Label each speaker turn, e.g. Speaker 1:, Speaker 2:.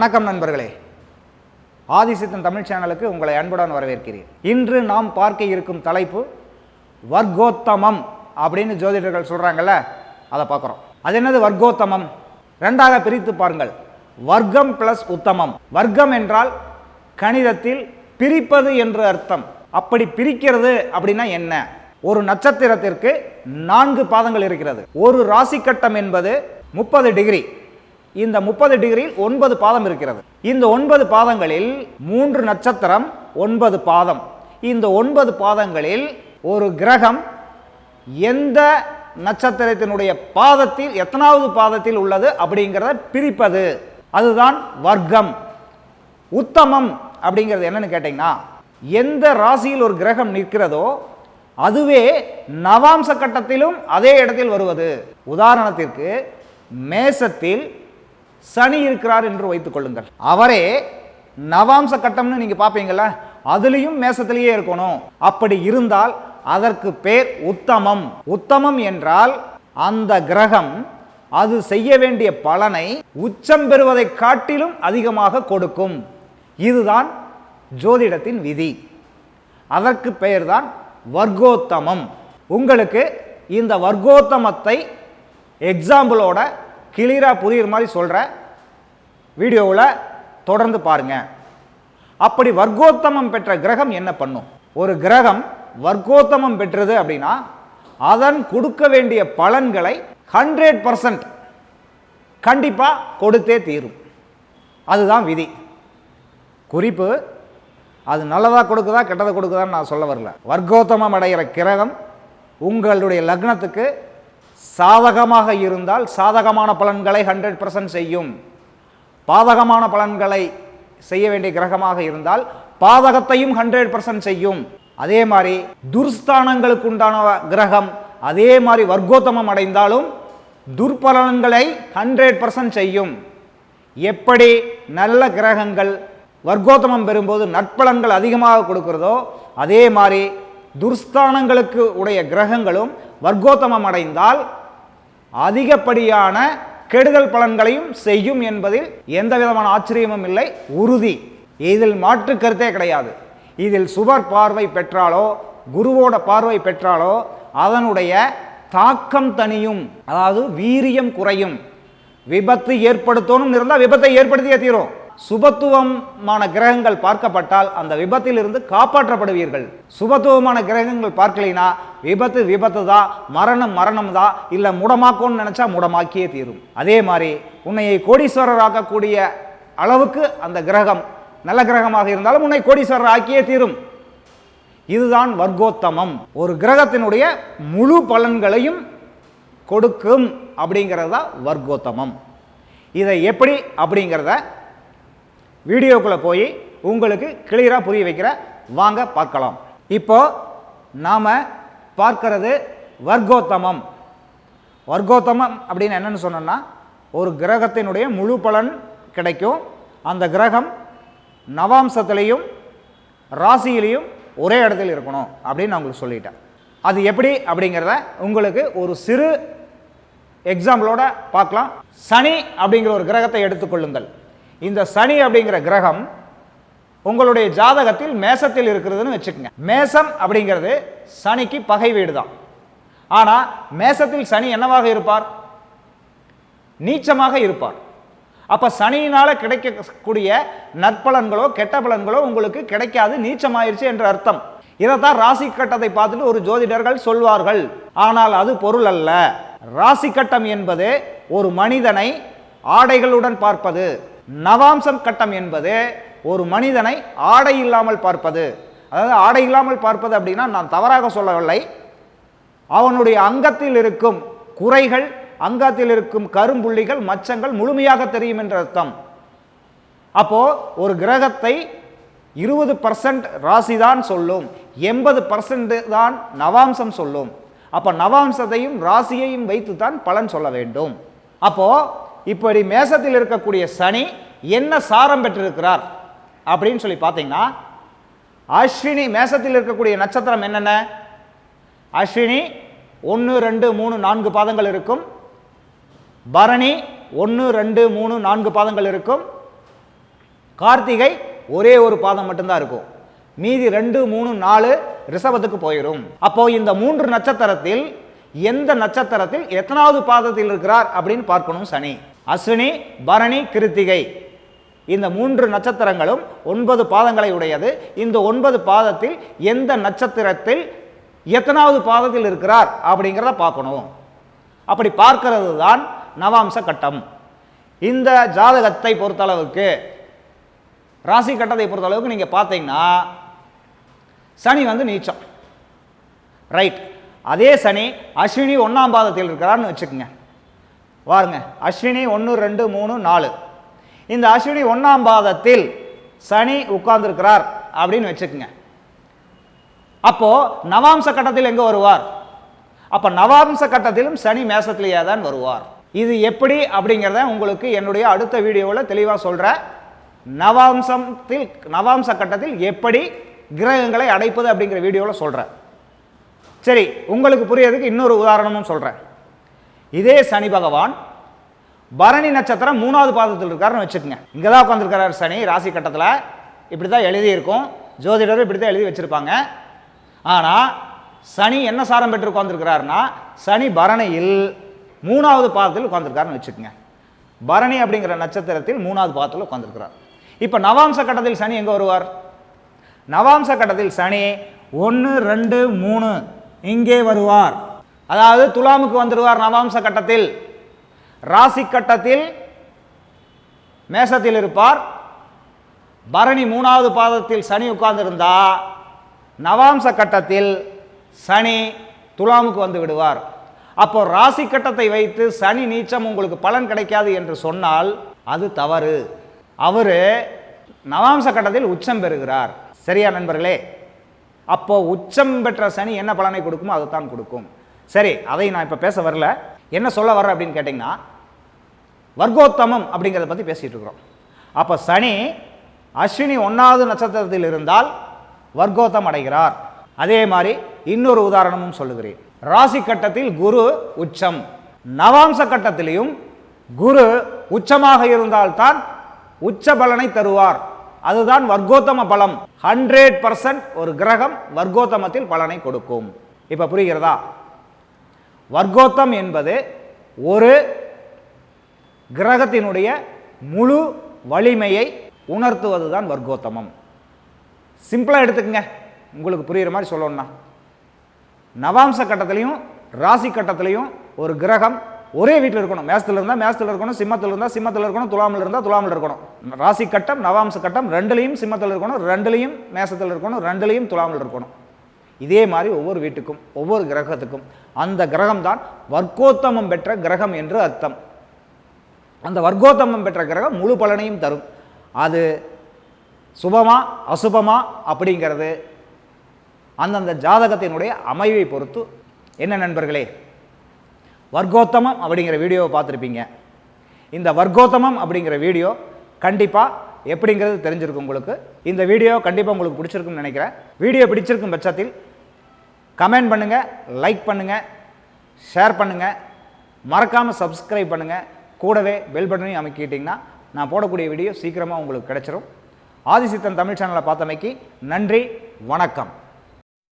Speaker 1: வணக்கம் நண்பர்களே. ஆதிசித்தன் தமிழ் சேனலுக்கு உங்களை அன்புடன் வரவேற்கிறேன். இன்று நாம் பார்க்க இருக்கும் தலைப்பு வர்க்கோத்தமம் அப்படின்னு ஜோதிடர்கள் சொல்கிறாங்கல்ல அதை பார்க்குறோம். அது என்னது வர்க்கோத்தமம்? ரெண்டாக பிரித்து பாருங்கள். வர்க்கம் பிளஸ் உத்தமம். வர்க்கம் என்றால் கணிதத்தில் பிரிப்பது என்று அர்த்தம். அப்படி பிரிக்கிறது அப்படின்னா என்ன? ஒரு நட்சத்திரத்திற்கு நான்கு பாதங்கள் இருக்கிறது. ஒரு ராசி கட்டம் என்பது முப்பது டிகிரி. இந்த முப்பது டிகிரியில் ஒன்பது பாதம் இருக்கிறது. இந்த ஒன்பது பாதங்களில் மூன்று நட்சத்திரம் ஒன்பது பாதம். இந்த ஒன்பது பாதங்களில் ஒரு கிரகம் எந்த நட்சத்திரத்தினுடைய பாதத்தில் எத்தனாவது பாதத்தில் உள்ளது அப்படிங்கிறத பிரிப்பது. அதுதான் வர்க்கம். உத்தமம் அப்படிங்கிறது என்னன்னு கேட்டிங்கன்னா எந்த ராசியில் ஒரு கிரகம் நிற்கிறதோ அதுவே நவாம்ச கட்டத்திலும் அதே இடத்தில் வருவது. உதாரணத்திற்கு மேசத்தில் சனி இருக்கிறார் என்று வைத்துக் கொள்ளுங்கள். அவரே நவாம்ச கட்டம்னு நீங்க பார்ப்பீங்கல்ல அதுலேயும் மேசத்திலேயே இருக்கணும். அப்படி இருந்தால் அதற்கு பேர் உத்தமம். உத்தமம் என்றால் அந்த கிரகம் அது செய்ய வேண்டிய பலனை உச்சம் பெறுவதை காட்டிலும் அதிகமாக கொடுக்கும். இதுதான் ஜோதிடத்தின் விதி. அதற்கு பெயர்தான் வர்க்கோத்தமம். உங்களுக்கு இந்த வர்க்கோத்தமத்தை எக்ஸாம்பிளோட கிளியராக புரியுற மாதிரி சொல்கிற வீடியோவில் தொடர்ந்து பாருங்கள் அப்படி வர்க்கோத்தமம் பெற்ற கிரகம் என்ன பண்ணும்? ஒரு கிரகம் வர்க்கோத்தமம் பெற்றது அப்படின்னா அதன் கொடுக்க வேண்டிய பலன்களை ஹண்ட்ரட் பர்சன்ட் கண்டிப்பாக கொடுத்தே தீரும். அதுதான் விதி. குறிப்பு அது நல்லதாக கொடுக்குதா கெட்டதை கொடுக்குதான்னு நான் சொல்ல வரல. வர்க்கோத்தமம் அடைகிற கிரகம் உங்களுடைய லக்னத்துக்கு சாதகமாக இருந்தால் சாதகமான பலன்களை ஹண்ட்ரட் பர்சன்ட் செய்யும். பாதகமான பலன்களை செய்ய வேண்டிய கிரகமாக இருந்தால் பாதகத்தையும் ஹண்ட்ரட் பர்சன்ட் செய்யும். அதே மாதிரி துர்ஸ்தானங்களுக்கு உண்டான கிரகம் அதே மாதிரி வர்க்கோத்தமம் அடைந்தாலும் துர்பலன்களை ஹண்ட்ரட் பர்சன்ட் செய்யும். எப்படி நல்ல கிரகங்கள் வர்க்கோத்தமம் பெறும்போது நற்பலன்கள் அதிகமாக கொடுக்கிறதோ அதே மாதிரி துர்ஸ்தானங்களுக்கு உடைய கிரகங்களும் வர்க்கோத்தமம் அடைந்தால் அதிகப்படியான கெடுதல் பலன்களையும் செய்யும் என்பதில் எந்த விதமான ஆச்சரியமும் இல்லை. உறுதி. இதில் மாற்று கருத்தே கிடையாது. இதில் சுபர் பார்வை பெற்றாலோ குருவோட பார்வை பெற்றாலோ அதனுடைய தாக்கம் தனியும் அதாவது வீரியம் குறையும். விபத்து ஏற்படுத்தணும் இருந்தால் விபத்தை ஏற்படுத்தியே தீரும். சுபத்துவமான கிரகங்கள் பார்க்கப்பட்டால் அந்த விபத்தில் இருந்து காப்பாற்றப்படுவீர்கள். சுபத்துவமான கிரகங்கள் பார்க்கலைனா விபத்து விபத்து தான் மரணம் மரணம் தான் இல்லை முடமாக்கும்னு நினச்சா முடமாக்கியே தீரும். அதே மாதிரி உன்னையை கோடீஸ்வரர் ஆக்கக்கூடிய அளவுக்கு அந்த கிரகம் நல்ல கிரகமாக இருந்தாலும் உன்னை கோடீஸ்வரர் ஆக்கியே தீரும். இதுதான் வர்க்கோத்தமம். ஒரு கிரகத்தினுடைய முழு பலன்களையும் கொடுக்கும் அப்படிங்கிறது தான் வர்க்கோத்தமம். இதை எப்படி அப்படிங்கிறத வீடியோக்குள்ளே போய் உங்களுக்கு கிளியராக புரிய வைக்கிற வாங்க பார்க்கலாம். இப்போ நாம் பார்க்கறது வர்க்கோத்தமம். வர்க்கோத்தமம் அப்படின்னு என்னன்னு சொன்னோன்னா ஒரு கிரகத்தினுடைய முழு பலன் கிடைக்கும். அந்த கிரகம் நவாம்சத்திலையும் ராசியிலையும் ஒரே இடத்துல இருக்கணும் அப்படின்னு நான் உங்களுக்கு சொல்லிட்டேன். அது எப்படி? அப்படிங்கிறத உங்களுக்கு ஒரு சிறு எக்ஸாம்பிளோட பார்க்கலாம். சனி அப்படிங்கிற ஒரு கிரகத்தை எடுத்துக்கொள்ளுங்கள். இந்த சனி அப்படிங்கிற கிரகம் உங்களுடைய ஜாதகத்தில் மேசத்தில் இருக்கிறதுன்னு வச்சுக்கோங்க. மேசம் அப்படிங்கிறது சனிக்கு பகை வீடு தான் ஆனால் மேசத்தில் சனி என்னவாக இருப்பார்? நீச்சமாக இருப்பார். அப்போ சனியினால் கிடைக்கக்கூடிய நற்பலன்களோ கெட்ட பலன்களோ உங்களுக்கு கிடைக்காது நீச்சமாயிருச்சு என்ற அர்த்தம். இதைத்தான் ராசி கட்டத்தை பார்த்துட்டு ஒரு ஜோதிடர்கள் சொல்வார்கள். ஆனால் அது பொருள் அல்ல. ராசி கட்டம் என்பது ஒரு மனிதனை ஆடைகளுடன் பார்ப்பது. நவாம்சம் கட்டம் என்பது ஒரு மனிதனை ஆடை இல்லாமல் பார்ப்பது. அதாவது ஆடை இல்லாமல் பார்ப்பது அப்படின்னா நான் தவறாக சொல்லவில்லை. அவனுடைய அங்கத்தில் இருக்கும் குறைகள் அங்கத்தில் இருக்கும் கரும்புள்ளிகள் மச்சங்கள் முழுமையாக தெரியும் என்ற அர்த்தம். அப்போ ஒரு கிரகத்தை இருபது பர்சன்ட் ராசி தான் சொல்லும் எண்பது பர்சன்ட் தான் நவாம்சம் சொல்லும். அப்போ நவாம்சத்தையும் ராசியையும் வைத்து தான் பலன் சொல்ல வேண்டும். அப்போ இப்படி மேசத்தில் இருக்கக்கூடிய சனி என்ன சாரம் பெற்றிருக்கிறார் அப்படின்னு சொல்லி பார்த்தீங்கன்னா அஸ்வினி மேசத்தில் இருக்கக்கூடிய நட்சத்திரம் என்னென்ன? அஸ்வினி ஒன்று ரெண்டு மூணு நான்கு பாதங்கள் இருக்கும். பரணி ஒன்று ரெண்டு மூணு நான்கு பாதங்கள் இருக்கும். கார்த்திகை ஒரே ஒரு பாதம் மட்டும்தான் இருக்கும். மீதி ரெண்டு மூணு நாலு ரிஷபத்துக்கு போயிடும் அப்போ இந்த மூன்று நட்சத்திரத்தில் எந்த நட்சத்திரத்தில் எத்தனாவது பாதத்தில் இருக்கிறார் அப்படின்னு பார்க்கணும் சனி. அஸ்வினி பரணி கிருத்திகை. இந்த மூன்று நட்சத்திரங்களும் ஒன்பது பாதங்களை உடையது. இந்த ஒன்பது பாதத்தில் எந்த நட்சத்திரத்தில் எத்தனாவது பாதத்தில் இருக்கிறார் அப்படிங்கிறத பார்க்கணும். அப்படி பார்க்கிறது தான் நவாம்ச கட்டம். இந்த ஜாதகத்தை பொறுத்தளவுக்கு ராசி கட்டத்தை பொறுத்தளவுக்கு நீங்கள் பார்த்தீங்கன்னா சனி வந்து நீச்சம். ரைட் அதே சனி அஸ்வினி ஒன்றாம் பாதத்தில் இருக்கிறான்னு வச்சுக்கோங்க. வாருங்க அஸ்வினி ஒன்று ரெண்டு மூணு நாலு. இந்த அஸ்வினி ஒன்றாம் பாதத்தில் சனி உட்கார்ந்துருக்கிறார் அப்படின்னு வச்சுக்கோங்க. அப்போது நவாம்ச கட்டத்தில் எங்கே வருவார்? அப்போ நவாம்ச கட்டத்திலும் சனி மேசத்திலேயே தான் வருவார். இது எப்படி அப்படிங்கிறத உங்களுக்கு என்னுடைய அடுத்த வீடியோவில் தெளிவாக சொல்கிறேன் நவாம்சத்தில் நவாம்ச கட்டத்தில் எப்படி கிரகங்களை அடைப்பது அப்படிங்கிற வீடியோவில் சொல்கிறேன் சரி உங்களுக்கு புரியறதுக்கு இன்னொரு உதாரணமும் சொல்கிறேன் இதே சனி பகவான் பரணி நட்சத்திரம் மூணாவது பாதத்தில் இருக்காருன்னு வச்சுக்கோங்க. இங்கே தான் உட்காந்துருக்கிறார் சனி ராசி கட்டத்தில். இப்படி தான் எழுதியிருக்கும். ஜோதிடரும் இப்படி தான் எழுதி வச்சுருப்பாங்க. ஆனால் சனி என்ன சாரம் பெற்று உட்காந்துருக்கிறாருன்னா சனி பரணியில் மூணாவது பாதத்தில் உட்காந்துருக்காருன்னு வச்சுக்கோங்க. பரணி அப்படிங்கிற நட்சத்திரத்தில் மூணாவது பாதத்தில் உட்காந்துருக்கிறார் இப்போ நவாம்ச கட்டத்தில் சனி எங்கே வருவார்? நவாம்ச கட்டத்தில் சனி ஒன்று ரெண்டு மூணு. இங்கே வருவார். அதாவது துலாமுக்கு வந்துடுவார் நவாம்ச கட்டத்தில். ராசி கட்டத்தில் மேசத்தில் இருப்பார். பரணி மூணாவது பாதத்தில் சனி உட்கார்ந்திருந்தா நவாம்ச கட்டத்தில் சனி துலாமுக்கு வந்து விடுவார். அப்போ ராசி கட்டத்தை வைத்து சனி நீச்சம் உங்களுக்கு பலன் கிடைக்காது என்று சொன்னால் அது தவறு. அவர் நவாம்ச கட்டத்தில் உச்சம் பெறுகிறார். சரியா நண்பர்களே? அப்போ உச்சம் பெற்ற சனி என்ன பலனை கொடுக்குமோ அதைத்தான் கொடுக்கும். சரி அதை நான் இப்போ பேச வரல. என்ன சொல்ல வர்றேன் அப்படின்னு கேட்டிங்கன்னா வர்க்கோத்தமம் அப்படிங்கிறத பற்றி பேசிகிட்டு இருக்கிறோம். அப்போ சனி அஸ்வினி ஒன்றாவது நட்சத்திரத்தில் இருந்தால் வர்க்கோத்தம் அடைகிறார். அதே மாதிரி இன்னொரு உதாரணமும் சொல்லுகிறேன். ராசி கட்டத்தில் குரு உச்சம். நவாம்ச கட்டத்திலையும் குரு உச்சமாக இருந்தால்தான் உச்ச பலனை தருவார். அதுதான் வர்க்கோத்தம பலம். ஹண்ட்ரட் பர்சன்ட் ஒரு கிரகம் வர்க்கோத்தமத்தில் பலனை கொடுக்கும். இப்போ புரிகிறதா? வர்க்கோத்தம் என்பது ஒரு கிரகத்தினுடைய முழு வலிமையை உணர்த்துவது தான் வர்க்கோத்தமம் சிம்பிளாக எடுத்துக்கங்க. உங்களுக்கு புரிகிற மாதிரி சொல்லணும்னா. நவாம்ச கட்டத்திலையும் ராசி கட்டத்திலையும் ஒரு கிரகம் ஒரே வீட்டில் இருக்கணும். மேசத்தில் இருந்தால் மேசத்தில் இருக்கணும் சிம்மத்தில் இருந்தால் சிம்மத்தில் இருக்கணும் துலாமில் இருந்தால் துலாமில் இருக்கணும். ராசி கட்டம் நவாம்ச கட்டம் ரெண்டுலேயும் சிம்மத்தில் இருக்கணும் ரெண்டுலேயும் மேசத்தில் இருக்கணும் ரெண்டுலேயும் துலாமில் இருக்கணும். இதே மாதிரி ஒவ்வொரு வீட்டுக்கும் ஒவ்வொரு கிரகத்துக்கும் அந்த கிரகம்தான் வர்க்கோத்தமம் பெற்ற கிரகம் என்று அர்த்தம். அந்த வர்க்கோத்தமம் பெற்ற கிரகம் முழு பலனையும் தரும். அது சுபமா அசுபமா அப்படிங்கிறது அந்தந்த ஜாதகத்தினுடைய அமைவை பொறுத்து. என்ன நண்பர்களே வர்க்கோத்தமம் அப்படிங்கிற வீடியோவை பார்த்துருப்பீங்க. இந்த வர்க்கோத்தமம் அப்படிங்கிற வீடியோ கண்டிப்பாக எப்படிங்கிறது தெரிஞ்சிருக்கும் உங்களுக்கு. இந்த வீடியோ கண்டிப்பாக உங்களுக்கு பிடிச்சிருக்கும்னு நினைக்கிறேன். வீடியோ பிடிச்சிருக்கும் பட்சத்தில் கமெண்ட் பண்ணுங்கள் லைக் பண்ணுங்கள் ஷேர் பண்ணுங்கள் மறக்காமல் சப்ஸ்கிரைப் பண்ணுங்கள் கூடவே பெல் பட்டனையும் அமைக்கிட்டிங்கன்னா நான் போடக்கூடிய வீடியோ சீக்கிரமாக உங்களுக்கு கிடைச்சிரும். ஆதிசித்தன் தமிழ் சேனலை பார்த்தமைக்கு நன்றி வணக்கம்.